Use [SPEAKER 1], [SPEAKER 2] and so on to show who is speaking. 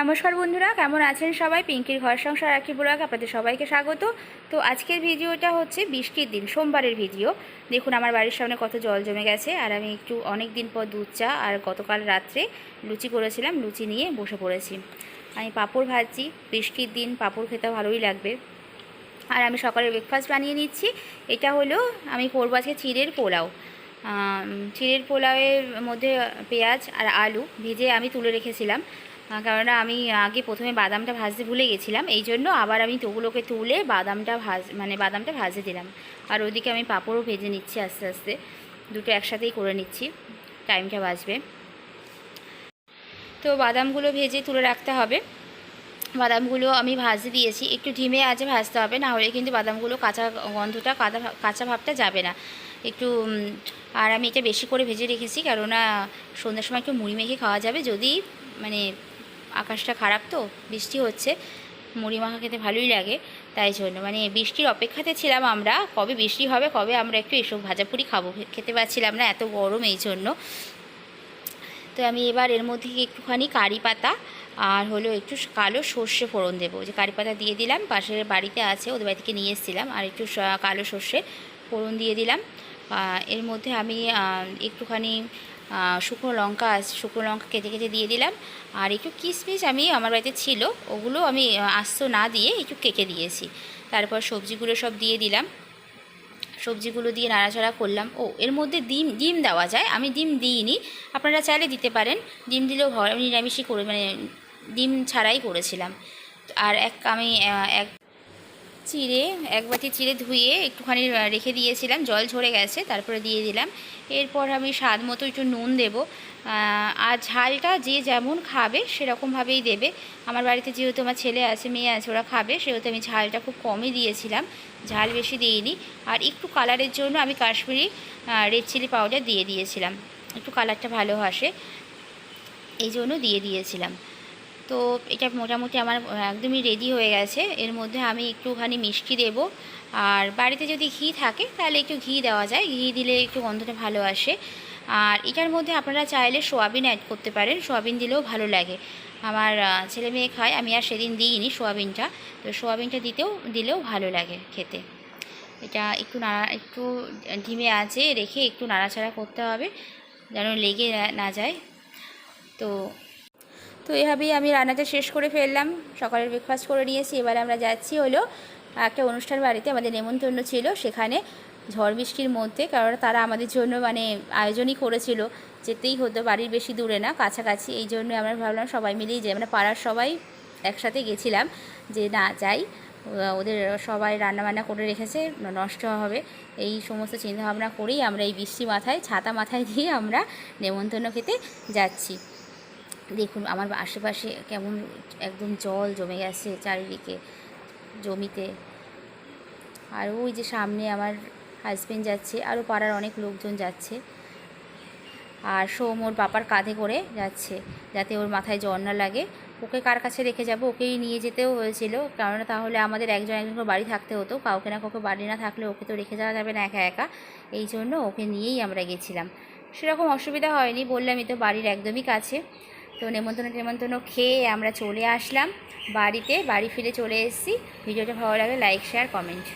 [SPEAKER 1] নমস্কার বন্ধুরা, কেমন আছেন সবাই? পিঙ্কির ঘর সংসার রাখি ব্লগ আপনাদের সবাইকে স্বাগত। তো আজকের ভিডিওটা হচ্ছে বৃষ্টির দিন, সোমবারের ভিডিও। দেখুন, আমার বাড়ির সামনে কত জল জমে গেছে, আর আমি একটু অনেক দিন পর দুধ চা আর গতকাল রাত্রে লুচি করেছিলাম, লুচি নিয়ে বসে পড়েছি। আমি পাঁপড় ভাজছি, বৃষ্টির দিন পাঁপড় খেতে ভালোই লাগবে। আর আমি সকালে ব্রেকফাস্ট বানিয়ে নিচ্ছি, এটা হলো আমি করব আজকে চিড়ের পোলাও। চিড়ের পোলাওয়ের মধ্যে পেঁয়াজ আর আলু ভেজে আমি তুলে রেখেছিলাম। কেননা আমি আগে প্রথমে বাদামটা ভাজতে ভুলে গেছিলাম, এই জন্য আবার আমি ওগুলোকে তুলে বাদামটা ভাজ মানে বাদামটা ভাজে দিলাম। আর ওদিকে আমি পাঁপড়ও ভেজে নিচ্ছি আস্তে আস্তে, দুটো একসাথেই করে নিচ্ছি, টাইমটা বাঁচবে। তো বাদামগুলো ভেজে তুলে রাখতে হবে। বাদামগুলো আমি ভাজতে দিয়েছি, একটু ঢিমে আজে ভাজতে হবে, না হলে কিন্তু বাদামগুলো কাঁচা গন্ধটা ভাব- কাঁচা ভাবটা যাবে না। একটু আর আমি এটা বেশি করে ভেজে রেখেছি, কেননা সন্ধ্যার সময় একটু মুড়ি মেখে খাওয়া যাবে, যদি মানে আকাশটা খারাপ তো, বৃষ্টি হচ্ছে। মুড়ি মাখা খেতে ভালোই লাগে, তাই জন্য। মানে বৃষ্টির অপেক্ষাতে ছিলাম আমরা, কবে বৃষ্টি হবে, কবে আমরা একটু এসব ভাজাপুরি খাব, খেতে পারছিলাম না, এত গরম এই জন্য। তো আমি এবার এর মধ্যে একটুখানি কারি পাতা আর হলো একটু কালো সর্ষে ফোড়ন দেবো। যে কারি পাতা দিয়ে দিলাম, পাশের বাড়িতে আছে, ওদের বাড়ি থেকে নিয়ে এসেছিলাম, আর একটু কালো সর্ষে ফোড়ন দিয়ে দিলাম। এর মধ্যে আমি একটুখানি শুকনো লঙ্কা শুকনো লঙ্কা কেটে কেটে দিয়ে দিলাম। আর একটু কিশমিশ আমি আমার বাড়িতে ছিল, ওগুলো আমি আস্ত না দিয়ে একটু কেটে দিয়েছি। তারপর সবজিগুলো সব দিয়ে দিলাম। সবজিগুলো দিয়ে নাড়াচাড়া করলাম। ও, এর মধ্যে ডিম ডিম দেওয়া যায়। আমি ডিম দিইনি। আপনারা চাইলে দিতে পারেন। ডিম দিলেও ভালো আমি নিরামিষই করে মানে ডিম ছাড়াই করেছিলাম। আর এক, আমি এক চিড়ে, এক বাটি চিড়ে ধুয়ে একটুখানি রেখে দিয়েছিলাম। জল ঝরে গেছে, তারপরে দিয়ে দিলাম। এরপর আমি স্বাদ মতো একটু নুন দেবো। আর ঝালটা যে যেমন খাবে সেরকমভাবেই দেবে। আমার বাড়িতে যেহেতু আমার ছেলে আছে, মেয়ে আছে, ওরা খাবে, সেহেতু আমি ঝালটা খুব কমই দিয়েছিলাম। ঝাল বেশি দিইনি। আর একটু কালারের জন্য আমি কাশ্মীরি রেড চিলি পাউডার দিয়ে দিয়েছিলাম। একটু কালারটা ভালো আসে, এই জন্য দিয়ে দিয়েছিলাম। তো এটা মোটামুটি আমার একদমই রেডি হয়ে গেছে। এর মধ্যে আমি একটুখানি মিষ্টি দেব। আর বাড়িতে যদি ঘি থাকে, তাহলে একটু ঘি দেওয়া যায়। ঘি দিলে একটু গন্ধটা ভালো আসে। আর এটার মধ্যে আপনারা চাইলে সোয়াবিন অ্যাড করতে পারেন। সোয়াবিন দিলেও ভালো লাগে। আমার ছেলে মেয়ে খায়, আমি আর সেদিন দিইনি সোয়াবিনটা। তো সোয়াবিনটা দিতেও, দিলেও ভালো লাগে খেতে। এটা একটু নাড়া, একটু ধিমে আছে, রেখে একটু নাড়াচাড়া করতে হবে। যেন লেগে না যায়। তো তো এভাবেই আমি রান্নাটা শেষ করে ফেললাম। সকালের ব্রেকফাস্ট করে নিয়েছি। এবার আমরা যাচ্ছি হলো একটা অনুষ্ঠান বাড়িতে। আমাদের নেমন্তন্ন ছিল সেখানে ঝড় বৃষ্টির মধ্যে, কারণ তারা আমাদের জন্য মানে আয়োজনই করেছিল। যেতেই হতো, বাড়ির বেশি দূরে না, কাছাকাছি। এই জন্য আমরা ভাবলাম সবাই মিলেই যাই মানে পাড়ার সবাই একসাথে গেছিলাম যে না, যাই। ওদের সবাই রান্নাবান্না করে রেখেছে, নষ্ট হবে। এই সমস্ত চিন্তাভাবনা করেই আমরা এই বৃষ্টি মাথায়, ছাতা মাথায় দিয়ে আমরা নেমন্তন্ন খেতে যাচ্ছি। দেখুন, আমার আশেপাশে কেমন একদম জল জমে গেছে চারিদিকে, জমিতে। আর ওই যে সামনে আমার হাজব্যান্ড যাচ্ছে আরও পাড়ার অনেক লোকজন যাচ্ছে। আর সোম ওর বাবার কাঁধে করে যাচ্ছে, যাতে ওর মাথায় জল না লাগে। ওকে কার কাছে রেখে যাব? ওকেই নিয়ে যেতেও হয়েছিল কারণ তাহলে আমাদের একজন একজন করে বাড়ি থাকতে হতো। কাউকে না কাউকে বাড়ি না থাকলে ওকে তো রেখে যাওয়া যাবে না একা একা। এই জন্য ওকে নিয়েই আমরা গেছিলাম। সেরকম অসুবিধা হয়নি, বললামই তো বাড়ির একদমই কাছে। তো নেমন্তন্ন টেমন্তন্ন খেয়ে আমরা চলে আসলাম বাড়িতে, বাড়ি ফিরে চলে এসেছি। ভিডিওটা ভালো লাগে লাইক শেয়ার কমেন্ট